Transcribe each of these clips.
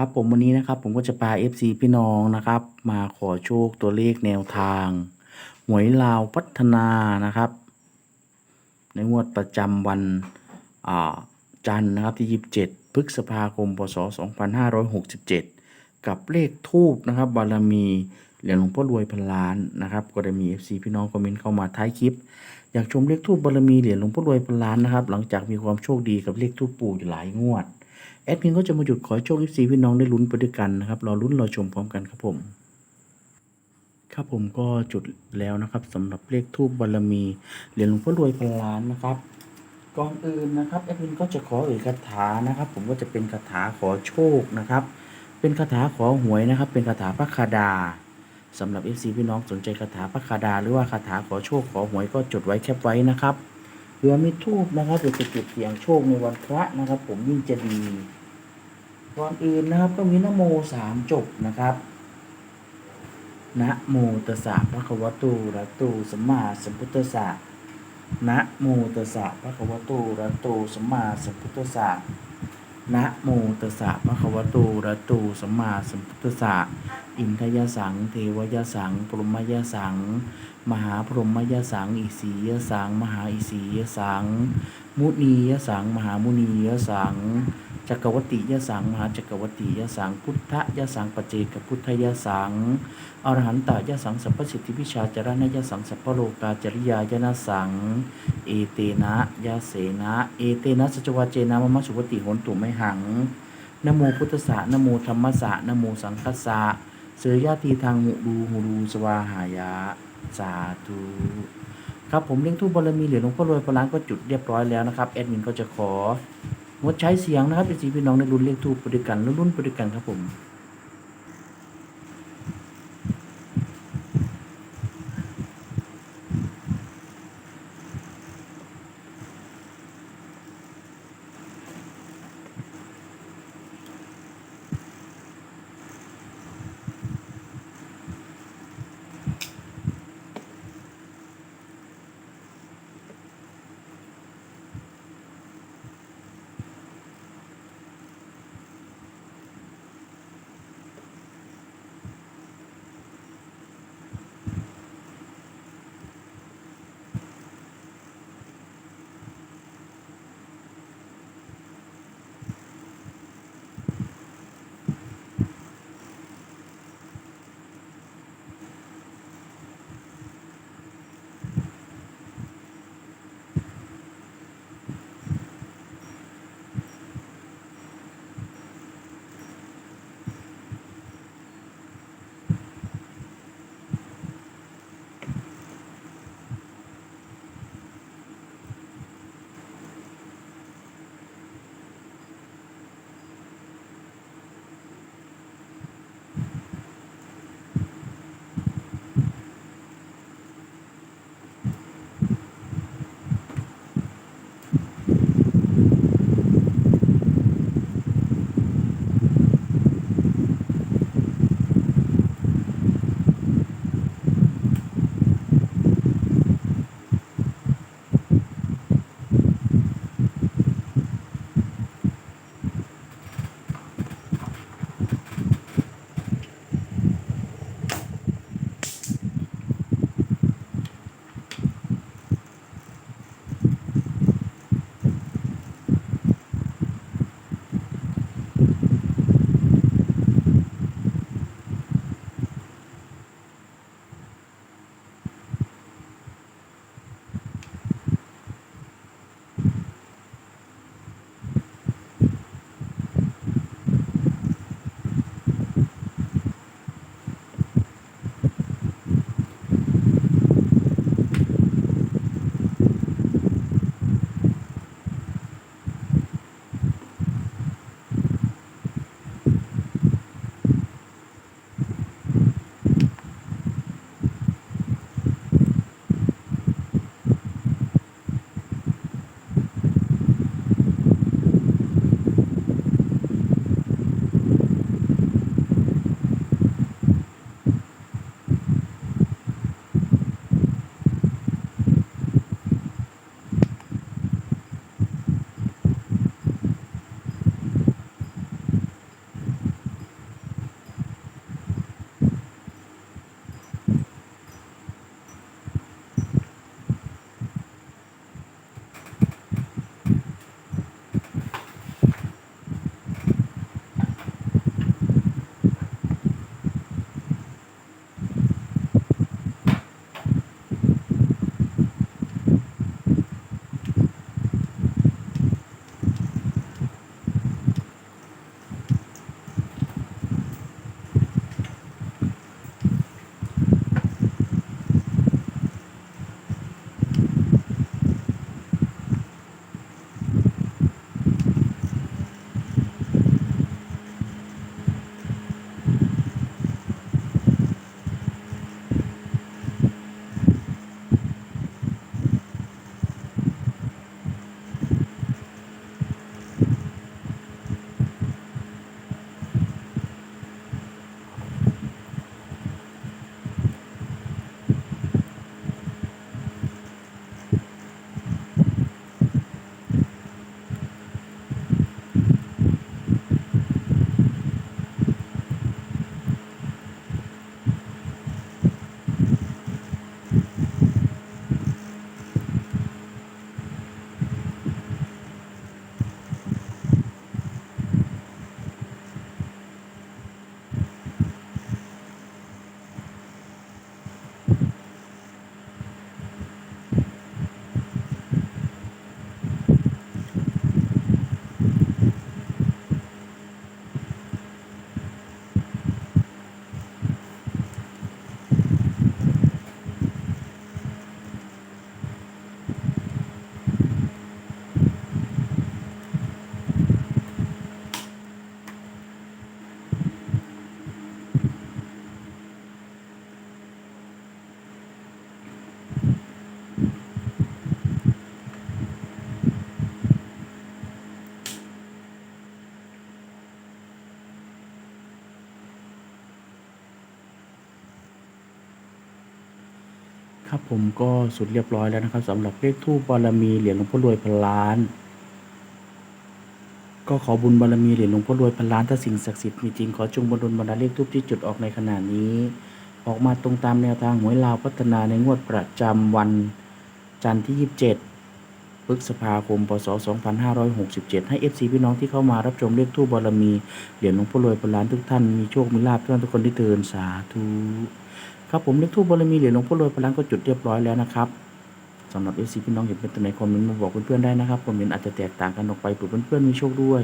ครับผมวันนี้นะครับผมก็จะพา FC พี่น้องนะครับ มาขอโชคตัวเลขแนวทาง หวยลาวพัฒนานะครับ ในงวดประจำวันอ่าจันทร์นะครับที่ 27 พฤษภาคม พศ 2567 กับเลขทูบนะครับบารมีเหรียญหลวงพ่อรวยพันล้านนะครับ ก็ได้มี FC พี่น้องคอมเมนต์เข้ามาท้ายคลิป อยากชมเลขทูบบารมีเหรียญหลวงพ่อรวยพันล้านนะครับ หลังจากมีความโชคดีกับเลขทูบปู่อยู่หลายงวด แอดมินก็จะมาหยุดขอโชค FC พี่น้องได้ลุ้นไปด้วยกันนะครับรอลุ้นรอชมพร้อมกันครับผม ครับผมก็จุดแล้วนะครับสำหรับเลขทูบบารมีเหรียญหลวงพ่อรวยพันล้านนะครับก่อนอื่นนะครับแอดมินก็จะขอเอ่ยคาถานะครับ ผมก็จะเป็นคาถาขอโชคนะครับ เป็นคาถาขอหวยนะครับ เป็นคาถาพระคาดาสำหรับ FC พี่น้องสนใจคาถาพระคาดา หรือว่าคาถาขอโชคขอหวยก็จดไว้แคปไว้นะครับเผื่อมีทูบนะครับเดี๋ยวจะจุดเสียงโชคในวันพระนะครับ ผมยิ่งจะดี ก่อนอื่นนะครับก็มีนโมสามจบนะครับนะโมตัสสะภะควะโตอะระหะโตสัมมาสัมพุทธัสสะนะโมตัสสะภะควะโตอะระหะโตสัมมาสัมพุทธัสสะนะโมตัสสะภะควะโตอะระหะโตสัมมาสัมพุทธัสสะอินทยสัง เทวยสังปรมยสัง มหาพรหมยสัง อิสียสัง มหาอิสียสัง มุนียสัง มหามุนียสัง จักรวติยสังมหาจักรวติยสังพุทธยสังปจเจกพุทธยสังอรหันตายสังสัพพสิทธิพิชาจารณยสังสัพพโลกาจริยายนสัง เอเตนะยาเสนะเอเตนะสัจวาเจนะมมะสุปฏิหนตุไม่หังนโมพุทธสะนโมธรรมสะนโมสังคสะเสยยาตีทางหุดูหูดูสวาหายะสาธุครับผมเลี้ยงทูบบารมีเหรียญหลวงพ่อรวยพล้านก็จุดเรียบร้อยแล้วนะครับแอดมินก็จะขอ งดใช้เสียงนะครับเป็นสีพี่น้องในรุ่นเลี้ยงทูปปฏิกันรุ่นๆไปด้วยกันครับผม ครับผมก็สุดเรียบร้อยแล้วนะครับสำหรับเลขทูปบารมีเหรียญหลวงพ่อรวยพันล้าน ก็ขอบุญบารมีเหรียญหลวงพ่อรวยพันล้านถ้าสิ่งศักดิ์สิทธิ์มีจริงขอจงบรรลบรรดาเลขทูปที่จุดออกในขณะนี้ ออกมาตรงตามแนวทางหวยลาวพัฒนาในงวดประจำวัน จันทร์ที่ 27พฤษภาคมพศ2567 ให้ FC พี่น้องที่เข้ามารับชมเลขทูปบารมีเหรียญหลวงพ่อรวยพันล้านทุกท่านมีโชคมีลาภทุกท่านทุกคนที่เทินสาธุ ครับผมเลขทูปบารมีเหรียญหลวงพ่อรวยพล้านก็จุดเรียบร้อยแล้วนะครับสำหรับ FC พี่น้องเห็นเป็นตัวไหนคอมเมนต์มาบอกเพื่อนๆได้นะครับคอมเมนต์อาจจะแตกต่างกันออกไปเผื่อเพื่อนๆมีโชคด้วย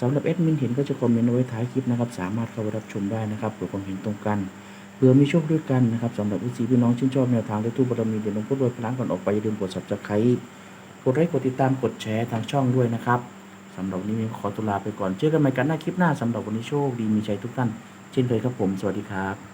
สำหรับแอดมินเห็นก็จะคอมเมนต์เอาไว้ท้ายคลิปนะครับ สามารถเข้าไปรับชมได้นะครับเผื่อความเห็นตรงกันเพื่อมีโชคด้วยกันนะครับสำหรับวิซีพี่น้องชื่นชอบแนวทางและตู้บารมีเดี๋ยวหลวงพ่อรวยพลังก่อนออกไปอย่าลืมกด subscribe กดไลค์กดติดตามกดแชร์ทางช่องด้วยนะครับสำหรับวันนี้ขอตุลาไปก่อนเจอกันใหม่กันหน้าคลิปหน้าสำหรับวันนี้โชคดีมีชัยทุกท่านเช่นเคยครับผมสวัสดีครับ